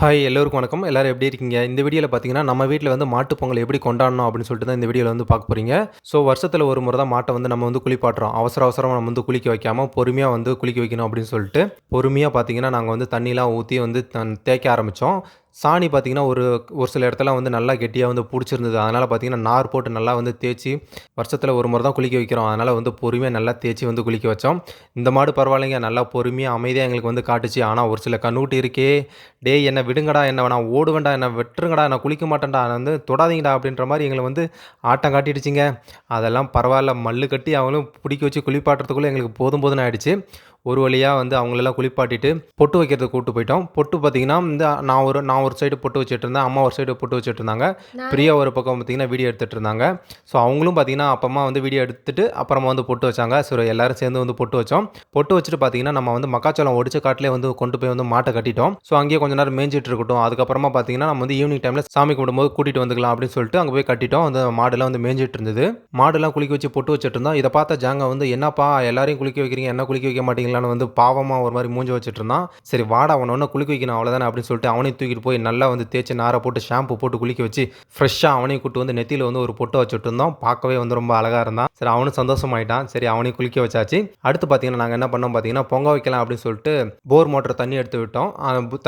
Hi எல்லோருக்கும் வணக்கம். எல்லாரும் எப்படி இருக்கீங்க? இந்த வீடியோவில் பார்த்தீங்கன்னா நம்ம வீட்டில் வந்து மாட்டு பொங்கல் எப்படி கொண்டாடணும் அப்படின்னு சொல்லிட்டு தான் இந்த வீடியோவில் வந்து பார்க்க போகிறீங்க ஸோ வருஷத்தில் ஒரு முறை தான் மாட்டை வந்து நம்ம வந்து குளிப்பாட்டுறோம். அவசர அவசரமாக நம்ம வந்து குளிக்க வைக்காமல் பொறுமையாக வந்து குளிக்க வைக்கணும் அப்படின்னு சொல்லிட்டு பொறுமையாக பார்த்தீங்கன்னா நாங்கள் வந்து தண்ணிலாம் ஊற்றி வந்து தேய்க்க ஆரம்பித்தோம் சாணி பார்த்தீங்கன்னா ஒரு ஒரு சில இடத்துல வந்து நல்லா கெட்டியாக வந்து பிடிச்சிருந்தது. அதனால் பார்த்தீங்கன்னா நார் போட்டு நல்லா வந்து தேய்ச்சி வருஷத்தில் ஒரு முறை தான் குளிக்க வைக்கிறோம். அதனால் வந்து பொறுமையாக நல்லா தேய்ச்சி வந்து குளிக்க வச்சோம். இந்த மாடு பரவாயில்லைங்க. நல்லா பொறுமையாக அமைதியாக எங்களுக்கு வந்து காட்டுச்சு. ஆனால் ஒரு சில கண்ணூட்டி இருக்கே டேய் என்னை விடுங்கடா என்ன நான் ஓடுவேண்டா என்னை வெட்டுருங்கடா நான் குளிக்க மாட்டேன்டா நான் வந்து தொடாதீங்கடா அப்படின்ற மாதிரி எங்களை வந்து ஆட்டம் காட்டிடுச்சிங்க. அதெல்லாம் பரவாயில்ல. மல்லு கட்டி அவங்களும் பிடிக்க வச்சு குளிப்பாட்டுறதுக்குள்ளே எங்களுக்கு போதும் போதும் ஆகிடுச்சு ஒரு வழியாக வந்து அவங்களெல்லாம் குளிப்பாட்டிட்டு பொட்டு வைக்கிறதுக்கு கூப்பிட்டு போயிட்டோம். பொட்டு பார்த்தீங்கன்னா இந்த நான் ஒரு நான் ஒரு சைடு பொட்டு வச்சுட்டு இருந்தேன் அம்மா ஒரு சைடு பொட்டு வச்சுட்டு இருந்தாங்க பிரியா ஒரு பக்கம் பார்த்தீங்கன்னா வீடியோ எடுத்துகிட்டு இருந்தாங்க. ஸோ அவங்களும் பார்த்தீங்கன்னா அப்பமா வந்து வீடியோ எடுத்துட்டு அப்புறமா வந்து பொட்டு வச்சாங்க. ஸோ எல்லாரும் சேர்ந்து வந்து பொட்டு வச்சோம். பொட்டு வச்சுட்டு பார்த்தீங்கன்னா நம்ம வந்து மக்காச்சோளம் ஒடிச்ச காட்டிலே வந்து கொண்டு போய் வந்து மாட்டை கட்டிட்டோம். ஸோ அங்கேயே கொஞ்ச நேரம் மேய்ஞ்சிட்டு இருக்கட்டும். அதுக்கப்புறமா பார்த்தீங்கன்னா நம்ம வந்து ஈவினிங் டைமில் சாமி கும்பிடும்போது கூட்டிகிட்டு வந்துக்கலாம் அப்படின்னு சொல்லிட்டு அங்கே போய் கட்டிட்டோம். அந்த மாடுலாம் வந்து மேய்ஞ்சிட்டு இருந்தது. மாடுலாம் குளிக்க வச்சு பொட்டு வச்சுட்டு இருந்தோம். இதை பார்த்த ஜாங்க வந்து என்னப்பா எல்லாரையும் குளிக்க வைக்கிறீங்க? என்ன குளிக்க வைக்க வச்சுக்கலான்னு வந்து பாவமாக ஒரு மாதிரி மூஞ்சி வச்சுட்டு இருந்தான் சரி வாடா அவனை ஒன்று குளிக்க வைக்கணும் அவ்வளோதானே அப்படின்னு சொல்லிட்டு அவனையும் தூக்கிட்டு போய் நல்லா வந்து தேய்ச்சி நாரை போட்டு ஷாம்பு போட்டு குளிக்க வச்சு ஃப்ரெஷ்ஷாக அவனையும் கூட்டு வந்து நெத்தியில் வந்து ஒரு பொட்டு வச்சுட்டு இருந்தோம் பார்க்கவே வந்து ரொம்ப அழகாக இருந்தான். சரி அவனும் சந்தோஷமாயிட்டான். சரி அவனையும் குளிக்க வச்சாச்சு. அடுத்து பார்த்தீங்கன்னா நாங்கள் என்ன பண்ணோம் பார்த்தீங்கன்னா பொங்க வைக்கலாம் அப்படின்னு சொல்லிட்டு போர் மோட்டர் தண்ணி எடுத்து விட்டோம்.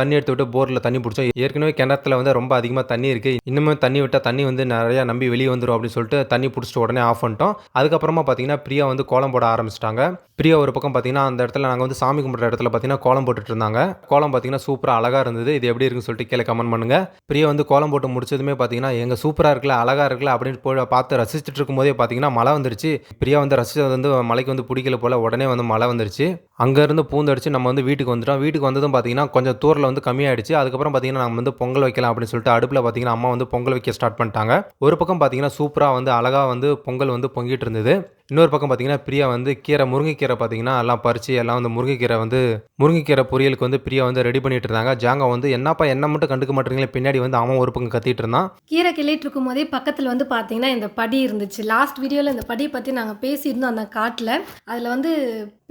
தண்ணி எடுத்து விட்டு போரில் தண்ணி பிடிச்சோம். ஏற்கனவே கிணத்துல வந்து ரொம்ப அதிகமாக தண்ணி இருக்குது இன்னுமே தண்ணி விட்டால் தண்ணி வந்து நிறையா நம்பி வெளியே வந்துடும் அப்படின்னு சொல்லிட்டு தண்ணி பிடிச்சிட்டு உடனே ஆஃப் பண்ணிட்டோம். அதுக்கப்புறமா பார்த்தீங்கன்னா பிரியா வந்து கோலம் போட ஆரம்பிச்சிட்டாங்க. பிரியா ஒரு பக்கம் பார்த்தீங்கன்னா அந்த இடத்துல நாங்கள் வந்து சாமி கும்பிட்ற இடத்துல பார்த்தீங்கன்னா கோலம் போட்டுட்டு இருந்தாங்க கோலம் பார்த்தீங்கன்னா சூப்பராக அழகாக இருந்தது. இது எப்படி இருக்குன்னு சொல்லிட்டு கீழே கமெண்ட் பண்ணுங்கள் பிரியா வந்து கோலம் போட்டு முடிச்சதுமே பார்த்தீங்கன்னா எங்கள் சூப்பராக இருக்குல்ல அழகாக இருக்குல்ல அப்படின்னு போய் பார்த்து ரசிச்சுட்டு இருக்கும்போதே பார்த்தீங்கன்னா மழை வந்துருச்சு. பிரியா வந்து ரசிச்சது வந்து மலைக்கு வந்து பிடிக்கல போல உடனே வந்து மழை வந்துருச்சு. அங்கேருந்து பூந்தடிச்சு நம்ம வந்து வீட்டுக்கு வந்துட்டோம். வீட்டுக்கு வந்ததும் பார்த்தீங்கன்னா கொஞ்சம் தூரில் வந்து கம்மியாயிடுச்சு. அதுக்கப்புறம் பார்த்தீங்கன்னா நம்ம வந்து பொங்கல் வைக்கலாம் அப்படின்னு சொல்லிட்டு அடுப்பில் பார்த்தீங்கன்னா அம்மா வந்து பொங்கல் வைக்க ஸ்டார்ட் பண்ணிட்டாங்க. ஒரு பக்கம் பார்த்தீங்கன்னா சூப்பராக வந்து அழகாக வந்து பொங்கல் வந்து பொங்கிட்டு இருந்தது. இன்னொரு பக்கம் பார்த்தீங்கன்னா பிரியா வந்து கீரை முருங்கைக்கீரை பார்த்தீங்கன்னா எல்லாம் பறித்து எல்லாம் வந்து முருங்கைக்கீரை வந்து முருங்கைக்கீரை பொரியலுக்கு வந்து பிரியா வந்து ரெடி பண்ணிட்டு இருந்தாங்க. ஜாங்கா வந்து என்னப்பா என்ன மட்டும் கண்டுக்க மாட்டீங்களே பின்னாடி வந்து அவன் ஒரு பக்கம் கத்திட்டு இருந்தான். கீரை கிள்ளிட்டு இருக்கும் போதே பக்கத்தில் வந்து பார்த்தீங்கன்னா இந்த படி இருந்துச்சு. லாஸ்ட் வீடியோவில் இந்த படியை பற்றி நாங்கள் பேசியிருந்தோம் அந்த காட்டில். அதில் வந்து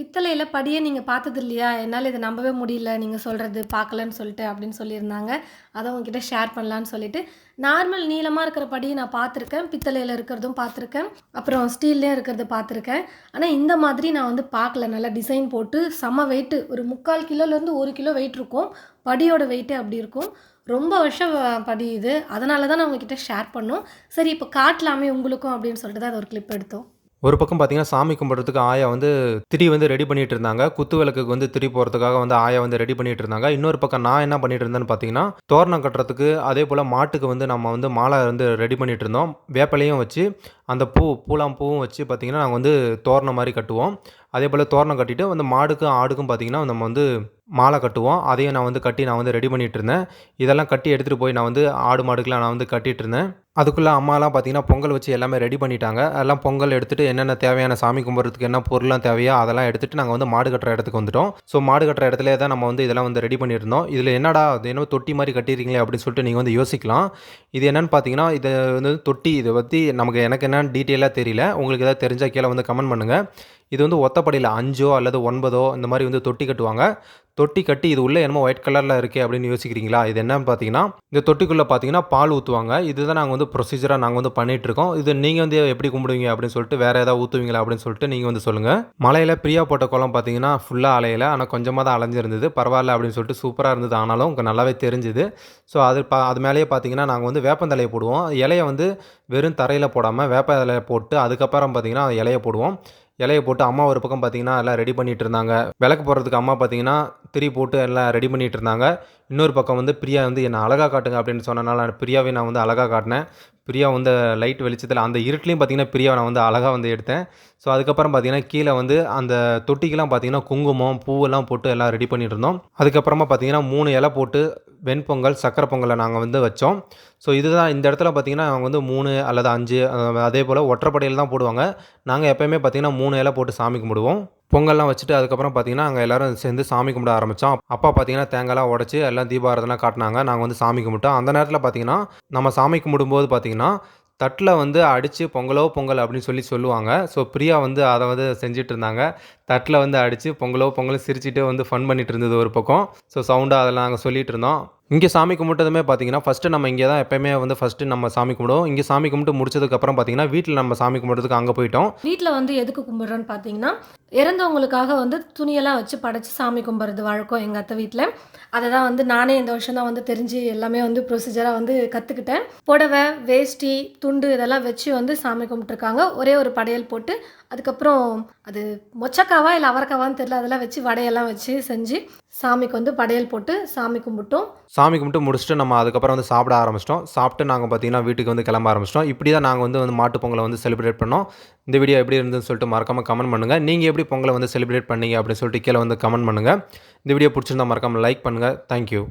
பித்தளையில் படியை நீங்கள் பார்த்தது இல்லையா என்னால் இதை நம்பவே முடியல. நீங்கள் சொல்கிறது பார்க்கலன்னு சொல்லிட்டு அப்படின்னு சொல்லியிருந்தாங்க. அதை உங்ககிட்ட ஷேர் பண்ணலான்னு சொல்லிட்டு. நார்மல் நீளமாக இருக்கிற படியை நான் பார்த்துருக்கேன். பித்தளையில் இருக்கிறதும் பார்த்துருக்கேன். அப்புறம் ஸ்டீல்லையும் இருக்கிறது பார்த்துருக்கேன். ஆனால் இந்த மாதிரி நான் வந்து பார்க்கல. நல்லா டிசைன் போட்டு செம்ம வெயிட்டு ஒரு முக்கால் கிலோலேருந்து ஒரு கிலோ வெயிட் இருக்கும். படியோட வெயிட்டே அப்படி இருக்கும். ரொம்ப வருஷம் படி இது. அதனால தான் நான் உங்ககிட்ட ஷேர் பண்ணோம். சரி இப்போ காட்டலாமே உங்களுக்கும் அப்படின்னு சொல்லிட்டு தான் அது ஒரு கிளிப் எடுத்தோம். ஒரு பக்கம் பார்த்தீங்கன்னா சாமி கும்பிட்றதுக்கு ஆயா வந்து திரி வந்து ரெடி பண்ணிட்டு இருந்தாங்க குத்து விளக்குக்கு வந்து திரி போகிறதுக்காக வந்து ஆயா வந்து ரெடி பண்ணிட்டு இருந்தாங்க இன்னொரு பக்கம் நான் என்ன பண்ணிட்டு இருந்தேன்னு பார்த்தீங்கன்னா தோரணம் கட்டுறதுக்கு அதே போல் மாட்டுக்கு வந்து நம்ம வந்து மாலை வந்து ரெடி பண்ணிட்டு இருந்தோம் வேப்பிலையும் வச்சு அந்த பூ பூலாம் பூவும் வச்சு பார்த்தீங்கன்னா நாங்கள் வந்து தோரணம் மாதிரி கட்டுவோம். அதே போல் தோரணம் கட்டிட்டு வந்து மாடுக்கும் ஆடுக்கும் பார்த்தீங்கன்னா நம்ம வந்து மாலை கட்டுவோம். அதையும் நான் வந்து கட்டி நான் வந்து ரெடி பண்ணிகிட்டு இருந்தேன். இதெல்லாம் கட்டி எடுத்துகிட்டு போய் நான் வந்து ஆடு மாடுக்கெலாம் நான் வந்து கட்டிகிட்டு இருந்தேன். அதுக்குள்ளே அம்மாலாம் பார்த்தீங்கன்னா பொங்கல் வச்சு எல்லாமே ரெடி பண்ணிட்டாங்க. எல்லாம் பொங்கல் எடுத்துகிட்டு என்னென்ன தேவையான சாமி கும்பிட்றதுக்கு என்ன பொருள்லாம் தேவையோ அதெல்லாம் எடுத்துகிட்டு நாங்கள் வந்து மாடு கட்டுற இடத்துக்கு வந்துட்டோம். ஸோ மாடு கட்டுற இடத்துல தான் நம்ம வந்து இதெல்லாம் வந்து ரெடி பண்ணியிருந்தோம் இதில் என்னடா அது என்ன தொட்டி மாதிரி கட்டியிருக்கீங்களே அப்படின்னு சொல்லிட்டு நீங்கள் வந்து யோசிக்கலாம். இது என்னென்னு பார்த்தீங்கன்னா இது வந்து தொட்டி இதை பற்றி நமக்கு எனக்கு என்னென்னு டீட்டெயிலாக தெரியல. உங்களுக்கு ஏதாவது தெரிஞ்சால் கீழே வந்து கமெண்ட் பண்ணுங்கள் இது வந்து ஒத்தப்படியில் அஞ்சோ அல்லது ஒன்பதோ இந்த மாதிரி வந்து தொட்டி கட்டுவாங்க. தொட்டி கட்டி இது உள்ளே என்னமோ ஒயிட் கலரில் இருக்கே அப்படின்னு யோசிக்கிறீங்களா? இது என்னன்னு பார்த்தீங்கன்னா இந்த தொட்டிக்குள்ளே பார்த்தீங்கன்னா பால் ஊற்றுவாங்க இதுதான் நாங்கள் வந்து ப்ரொசீஜராக நாங்கள் வந்து பண்ணிகிட்ருக்கோம் இருக்கோம். இது நீங்கள் வந்து எப்படி கும்பிடுவீங்க அப்படின்னு சொல்லிட்டு வேறு ஏதாவது ஊற்றுவீங்களா அப்படின்னு சொல்லிட்டு நீங்கள் வந்து சொல்லுங்கள் மலையில் பிரியா போட்ட குளம் பார்த்தீங்கன்னா ஃபுல்லாக அலையில. ஆனால் கொஞ்சமாக தான் அலைஞ்சிருந்தது. பரவாயில்ல அப்படின்னு சொல்லிட்டு சூப்பராக இருந்தது. ஆனாலும் உங்களுக்கு நல்லாவே தெரிஞ்சுது. ஸோ அது பா அது மேலேயே பார்த்தீங்கன்னா நாங்கள் வந்து வேப்பந்தலையை போடுவோம். இலையை வந்து வெறும் தரையில் போடாமல் வேப்ப இலையை போட்டு அதுக்கப்புறம் பார்த்தீங்கன்னா இலையை போடுவோம். இலையை போட்டு அம்மா ஒரு பக்கம் பார்த்தீங்கன்னா எல்லாம் ரெடி பண்ணிகிட்டு இருந்தாங்க. விளக்கு போடுறதுக்கு அம்மா பார்த்தீங்கன்னா திரி போட்டு எல்லாம் ரெடி பண்ணிகிட்டு இருந்தாங்க. இன்னொரு பக்கம் வந்து பிரியா வந்து என்னை அழகாக காட்டுங்க அப்படின்னு சொன்னனால பிரியாவை நான் வந்து அழகாக காட்டினேன். பிரியா வந்து லைட் வெளிச்சத்தில் அந்த இருட்லையும் பார்த்தீங்கன்னா பிரியாவை நான் வந்து அழகாக வந்து எடுத்தேன். ஸோ அதுக்கப்புறம் பார்த்தீங்கன்னா கீழே வந்து அந்த தொட்டிக்கெலாம் பார்த்திங்கன்னா குங்குமம் பூவெல்லாம் போட்டு எல்லாம் ரெடி பண்ணிட்டு இருந்தோம். அதுக்கப்புறமா பார்த்தீங்கன்னா மூணு இலை போட்டு வெண்பொங்கல் சக்கரை பொங்கலை நாங்கள் வந்து வச்சோம். ஸோ இதுதான் இந்த இடத்துல பார்த்தீங்கன்னா அவங்க வந்து மூணு அல்லது அஞ்சு அதே போல் ஒற்றைப்படையில் தான் போடுவாங்க. நாங்கள் எப்போயுமே பார்த்தீங்கன்னா மூணு இலை போட்டு சாமி கும்பிடுவோம். பொங்கல்லாம் வச்சுட்டு அதுக்கப்புறம் பார்த்தீங்கன்னா அங்கே எல்லாரும் சேர்ந்து சாமி கும்பிட ஆரம்பித்தோம் அப்பா பார்த்தீங்கன்னா தேங்காய்லாம் உடச்சி எல்லாம் தீபாரதெல்லாம் காட்டினாங்க. நாங்கள் வந்து சாமி கும்பிட்டோம். அந்த நேரத்தில் பார்த்தீங்கன்னா நம்ம சாமி கும்பிடும்போது பார்த்தீங்கன்னா தட்டில் வந்து அடித்து பொங்கலோ பொங்கல் அப்படின்னு சொல்லி சொல்லுவாங்க. ஸோ பிரியா வந்து அதை வந்து செஞ்சுட்டு இருந்தாங்க. தட்டில் வந்து அடித்து பொங்கலோ பொங்கலும் சிரிச்சுட்டு வந்து ஃபன் பண்ணிட்டு இருந்தது ஒரு பக்கம். ஸோ சவுண்டாக அதெல்லாம் நாங்கள் சொல்லிட்டு இருந்தோம். இங்கே சாமி கும்பிட்டதுமே பார்த்தீங்கன்னா ஃபஸ்ட்டு நம்ம இங்கே தான் எப்பயுமே வந்து ஃபஸ்ட்டு நம்ம சாமி கும்பிடுவோம். இங்கே சாமி கும்பிட்டு முடிச்சதுக்கப்புறம் பார்த்தீங்கன்னா வீட்டில் நம்ம சாமி கும்பிட்றதுக்கு அங்கே போயிட்டோம். வீட்டில் வந்து எதுக்கு கும்பிட்றோன்னு பார்த்தீங்கன்னா இறந்தவங்களுக்காக வந்து துணியெல்லாம் வச்சு படைச்சி சாமி கும்பிட்றது வழக்கம் எங்கள் அத்தை வீட்டில் அதை தான் வந்து நானே இந்த வருஷம் தான் வந்து தெரிஞ்சு எல்லாமே வந்து ப்ரொசீஜராக வந்து கற்றுக்கிட்டேன் புடவை வேஷ்டி துண்டு இதெல்லாம் வச்சு வந்து சாமி கும்பிட்ருக்காங்க ஒரே ஒரு படையல் போட்டு அதுக்கப்புறம் அது மொச்சக்காவா இல்லை அவரக்காவான்னு தெரில அதெல்லாம் வச்சு வடையெல்லாம் வச்சு செஞ்சு சாமிக்கு வந்து படையல் போட்டு சாமி கும்பிட்டோம். சாமி கும்பிட்டு முடிச்சுட்டு நம்ம அதுக்கப்புறம் வந்து சாப்பிட ஆரம்பிச்சிட்டோம். சாப்பிட்டு நாங்கள் பார்த்தீங்கன்னா வீட்டுக்கு வந்து கிளம்ப ஆரம்பிச்சிட்டோம். இப்படி தான் நாங்கள் வந்து வந்து மாட்டுப் பொங்கலை வந்து செலிப்ரேட் பண்ணோம். இந்த வீடியோ எப்படி இருந்ததுன்னு சொல்லிட்டு மறக்காமல் கமெண்ட் பண்ணுங்கள் நீங்கள் எப்படி பொங்கலை வந்து செலிப்ரேட் பண்ணீங்க அப்படின்னு சொல்லிட்டு கீழே வந்து கமெண்ட் பண்ணுங்கள் இந்த வீடியோ பிடிச்சிருந்தா மறக்காமல் லைக் பண்ணுங்கள் தேங்க்யூ